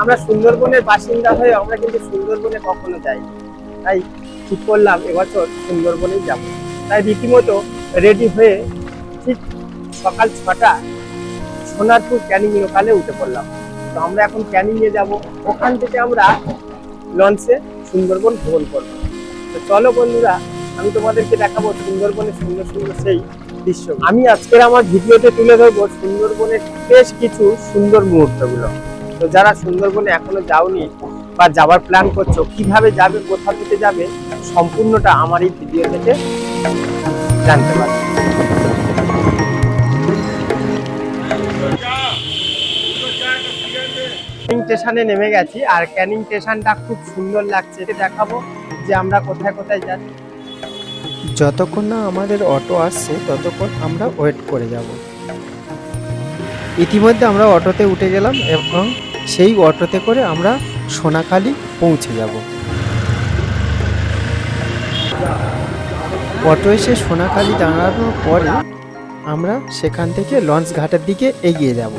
আমরা সুন্দরবনের বাসিন্দা হয়ে আমরা কিন্তু সুন্দরবনে কখনো যাই তাই ঠিক করলাম, এবছর সুন্দরবনেই যাব। তাই রীতিমতো রেডি হয়ে ঠিক সকাল ছটা সোনারপুর ক্যানিং লোকালে উঠে পড়লাম। তো আমরা এখন ক্যানিংয়ে যাব। ওখান থেকে আমরা লঞ্চে সুন্দরবন ভ্রমণ করব। তো চলো বন্ধুরা, আমি তোমাদেরকে দেখাবো সুন্দরবনের সুন্দর সুন্দর সেই দৃশ্য। আমি আজকের আমার ভিডিওতে তুলে ধরবো সুন্দরবনের বেশ কিছু সুন্দর মুহূর্তগুলো। তো যারা সুন্দরবনে এখনও যাওনি বা যাওয়ার প্ল্যান করছ, কীভাবে যাবে, কোথা থেকে যাবে, সম্পূর্ণটা আমার এই ভিডিও থেকে জানতে পারবে। ক্যানিং স্টেশনে নেমে গেছি, আর ক্যানিং স্টেশনটা খুব সুন্দর লাগছে। দেখাবো যে আমরা কোথায় কোথায় যাচ্ছি। যতক্ষণ না আমাদের অটো আসছে, ততক্ষণ আমরা ওয়েট করে যাব। ইতিমধ্যে আমরা অটোতে উঠে গেলাম এবং সেই অটোতে করে আমরা সোনাখালি পৌঁছে যাব। অটো এসে সোনাখালি দাঁড়ানোর পরে আমরা সেখান থেকে লঞ্চ ঘাটের দিকে এগিয়ে যাব।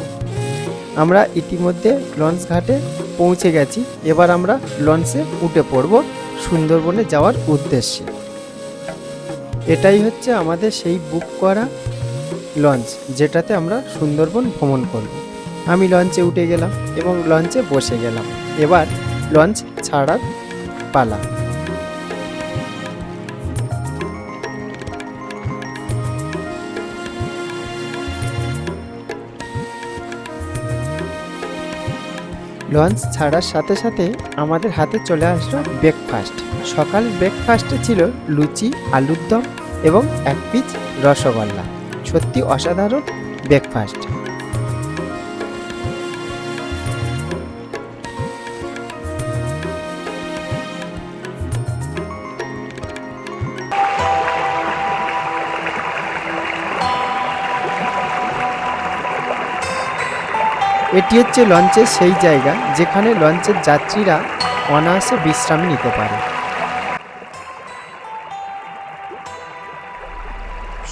আমরা ইতিমধ্যে লঞ্চ ঘাটে পৌঁছে গেছি। এবার আমরা লঞ্চে উঠে পড়ব সুন্দরবনে যাওয়ার উদ্দেশ্যে। এটাই হচ্ছে আমাদের সেই বুক করা লঞ্চ, যেটাতে আমরা সুন্দরবন ভ্রমণ করব। আমি লঞ্চে উঠে গেলাম এবং লঞ্চে বসে গেলাম। এবার লঞ্চ ছাড়ার পালা। লঞ্চ ছাড়ার সাথে সাথে আমাদের হাতে চলে আসলো ব্রেকফাস্ট সকাল ব্রেকফাস্টে ছিল লুচি, আলুর দম এবং এক পিস রসগোল্লা। সত্যি অসাধারণ ব্রেকফাস্ট এটি হচ্ছে লঞ্চের সেই জায়গা যেখানে লঞ্চের যাত্রীরা অনায়াসে বিশ্রাম নিতে পারে।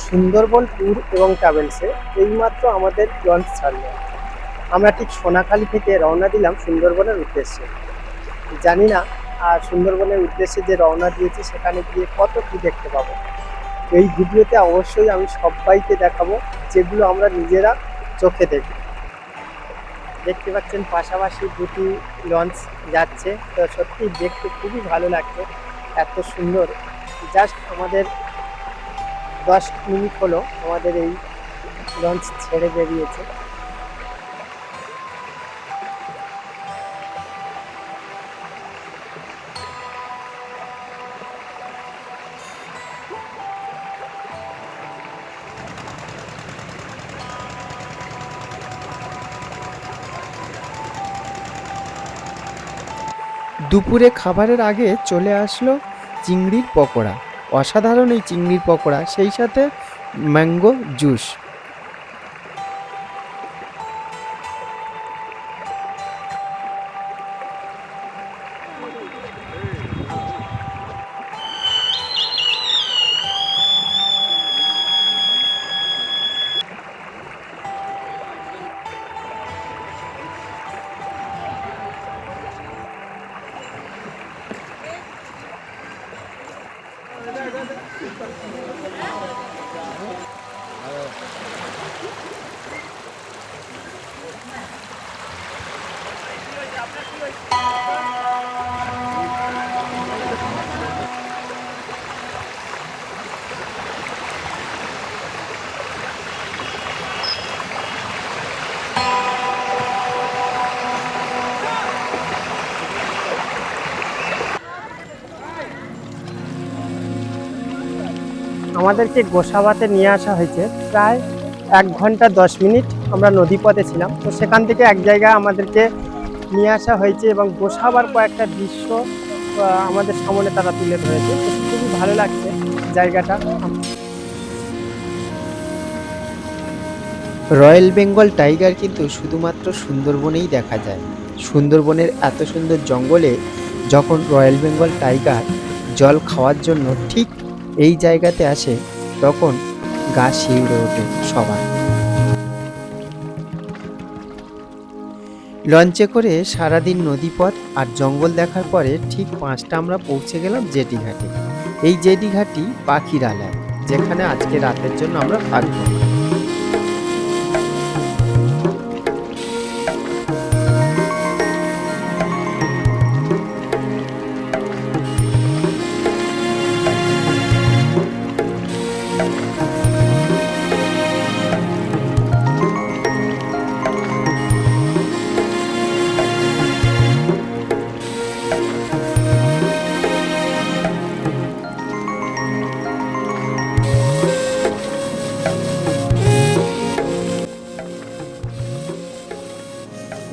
সুন্দরবন ট্যুর এবং ট্রাভেলসে এইমাত্র আমাদের লঞ্চ ছাড়লো। আমরা ঠিক সোনাখালি থেকে রওনা দিলাম সুন্দরবনের উদ্দেশ্যে। জানি না, আর সুন্দরবনের উদ্দেশ্যে যে রওনা দিয়েছি সেখানে গিয়ে কত কি দেখতে পাবো। এই ভিডিওতে অবশ্যই আমি সবাইকে দেখাবো যেগুলো আমরা নিজেরা চোখে দেখি। দেখতে পাচ্ছেন পাশাপাশি দুটি লঞ্চ যাচ্ছে। তো সত্যি দেখতে খুবই ভালো লাগছে, এত সুন্দর। জাস্ট আমাদের দশ মিনিট হলো আমাদের এই লঞ্চ ছেড়ে বেরিয়েছে। দুপুরে খাবারের আগে চলে আসলো চিংড়ির পকোড়া। অসাধারণ এই চিংড়ির পকোড়া। সেই সাথে ম্যাঙ্গো জুস। আমাদেরকে গোসাবাতে নিয়ে আসা হয়েছে। প্রায় এক ঘণ্টা দশ মিনিট আমরা নদীপথে ছিলাম। তো সেখান থেকে এক জায়গায় আমাদেরকে নিয়ে আসা হয়েছে এবং গোসাবার কয়েকটা দৃশ্য আমাদের সামনে তারা তুলে ধরেছে। খুবই ভালো লাগছে জায়গাটা। রয়্যাল বেঙ্গল টাইগার কিন্তু শুধুমাত্র সুন্দরবনেই দেখা যায়। সুন্দরবনের এত সুন্দর জঙ্গলে যখন রয়্যাল বেঙ্গল টাইগার জল খাওয়ার জন্য ঠিক এই জায়গাতে আসে, তখন গা শিউড়ে ওঠে সবার। লঞ্চে করে সারাদিন নদীপথ আর জঙ্গল দেখার পরে ঠিক পাঁচটা আমরা পৌঁছে গেলাম জেটি ঘাটে এই জেটি ঘাটটি পাখির আলায় যেখানে আজকে রাতের জন্য আমরা থাকব।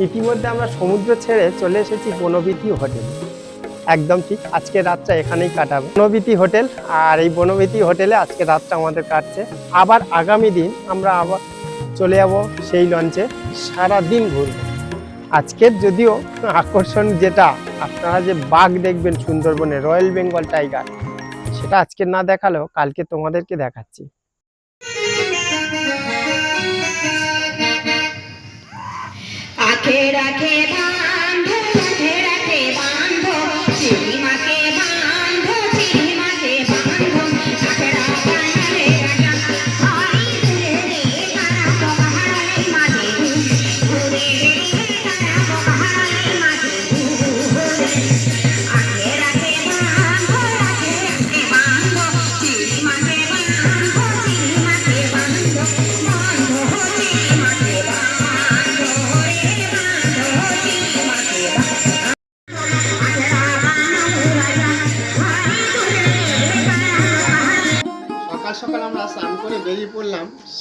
ইতিমধ্যে আমরা সমুদ্র ছেড়ে চলে এসেছি বনবিথি হোটেল। একদম ঠিক, আজকে রাতটা এখানেই কাটাবো। বনবিথি হোটেল, আর এই বনবিথি হোটেলে আজকে রাতটা আমাদের কাটছে। আবার আগামী দিন আমরা আবার চলে যাব সেই লঞ্চে সারা দিন ঘুরবো। আজকের যদিও আকর্ষণ যেটা, আপনারা যে বাঘ দেখবেন সুন্দরবনে রয়্যাল বেঙ্গল টাইগার, সেটা আজকে না দেখালেও কালকে তোমাদেরকে দেখাচ্ছি। আখে রাখে বান্ধো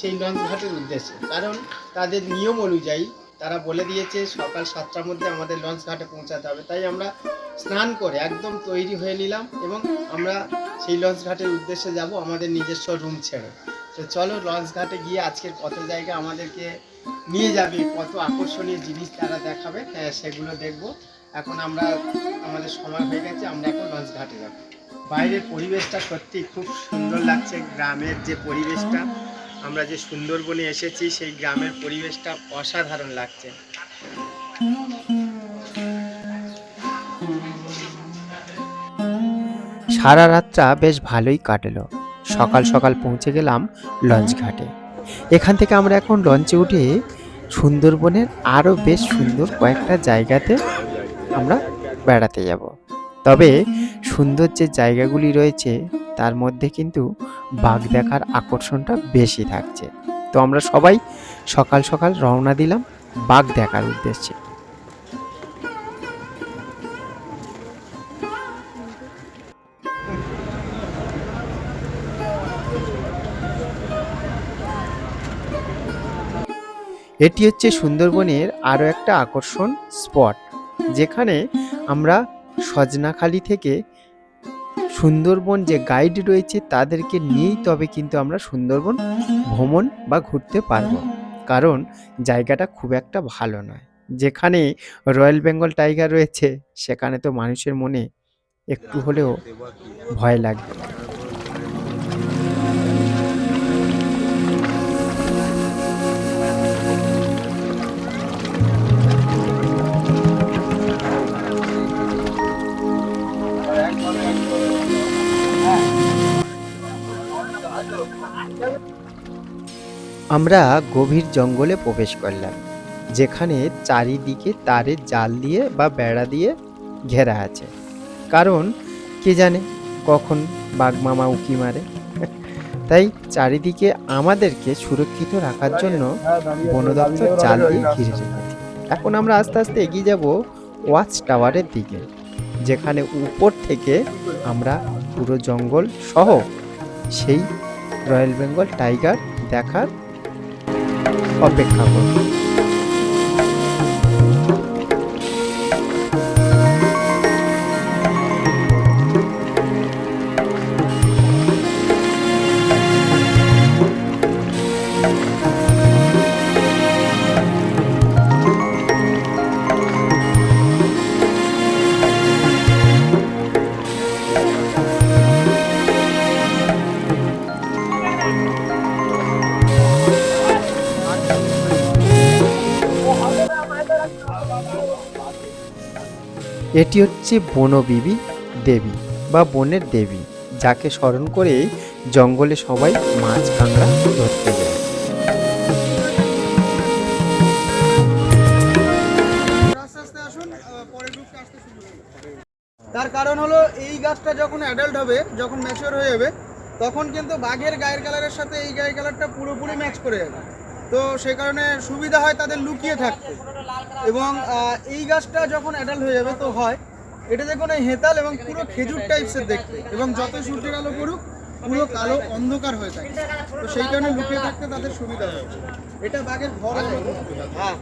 সেই লঞ্চ ঘাটের উদ্দেশ্যে। কারণ তাদের নিয়ম অনুযায়ী তারা বলে দিয়েছে সকাল সাতটার মধ্যে আমাদের লঞ্চ ঘাটে পৌঁছাতে হবে। তাই আমরা স্নান করে একদম তৈরি হয়ে নিলাম এবং আমরা সেই লঞ্চ ঘাটের উদ্দেশ্যে যাব আমাদের নিজস্ব রুম ছেড়ে। তো চলো লঞ্চ ঘাটে গিয়ে আজকের কত জায়গা আমাদেরকে নিয়ে যাবে কত আকর্ষণীয় জিনিস তারা দেখাবে হ্যাঁ, সেগুলো দেখব। এখন আমরা আমাদের সময় হয়ে গেছে আমরা এখন লঞ্চ ঘাটে যাব। বাইরের পরিবেশটা সত্যি খুব সুন্দর লাগছে গ্রামের যে পরিবেশটা আমরা যে সুন্দরবনে এসেছি, সেই গ্রামের পরিবেশটা অসাধারণ লাগছে। সারা রাতটা বেশ ভালোই কাটলো। সকাল সকাল পৌঁছে গেলাম লঞ্চ ঘাটে। এখান থেকে আমরা এখন লঞ্চে উঠে সুন্দরবনের আরও বেশ সুন্দর কয়েকটা জায়গাতে আমরা বেড়াতে যাব। তবে সুন্দর যে জায়গাগুলি রয়েছে, তার মধ্যে কিন্তু বাঘ দেখার আকর্ষণটা বেশি থাকছে। তো আমরা সবাই সকাল সকাল রওনা দিলাম বাঘ দেখার উদ্দেশ্যে। এটি হচ্ছে সুন্দরবনের আরও একটা আকর্ষণ স্পট, যেখানে আমরা সজনাখালি থেকে সুন্দরবন যে গাইড রয়েছে তাদেরকে নিয়েই তবে কিন্তু আমরা সুন্দরবন ভ্রমণ বা ঘুরতে পারব। কারণ জায়গাটা খুব একটা ভালো নয়। যেখানে রয়্যাল বেঙ্গল টাইগার রয়েছে, সেখানে তো মানুষের মনে একটু হলেও ভয় লাগবে আমরা গভীর জঙ্গলে প্রবেশ করলাম, যেখানে চারিদিকে তারের জাল দিয়ে বা বেড়া দিয়ে ঘেরা আছে। কারণ, কে জানে কখন বাঘমামা উকি মারে। তাই চারিদিকে আমাদেরকে সুরক্ষিত রাখার জন্য বন দপ্তর জাল দিয়ে ঘিরে রেখেছে। এখন আমরা আস্তে আস্তে এগিয়ে যাব ওয়াচ টাওয়ারের দিকে, যেখানে উপর থেকে আমরা পুরো জঙ্গল সহ সেই রয়্যাল বেঙ্গল টাইগার দেখার অপেক্ষা করব এটি হচ্ছে বনবিবি দেবী বা বনের দেবী, যাকে স্মরণ করে জঙ্গলে সবাই মাছ কাঁকড়া ধরতে যায়। তার কারণ হলো, এই গাছটা যখন অ্যাডাল্ট হবে, যখন ম্যাচিওর হয়ে যাবে, তখন কিন্তু বাঘের গায়ের কালারের সাথে এই গায়ের কালারটা পুরোপুরি ম্যাচ করে যাবে তো সেই কারণে সুবিধা হয় তাদের লুকিয়ে থাকতে। এবং এই গাছটা যখন অ্যাডাল্ট হয়ে যাবে তো হয় এটা দেখুন এই হেতাল এবং পুরো খেজুর টাইপসের দেখতে। এবং যত সূর্যের আলো পড়ুক পুরো কালো অন্ধকার হয়ে থাকে। তো সেই কারণে লুকিয়ে থাকতে তাদের সুবিধা হয়। এটা বাঘের ঘর হ্যাঁ।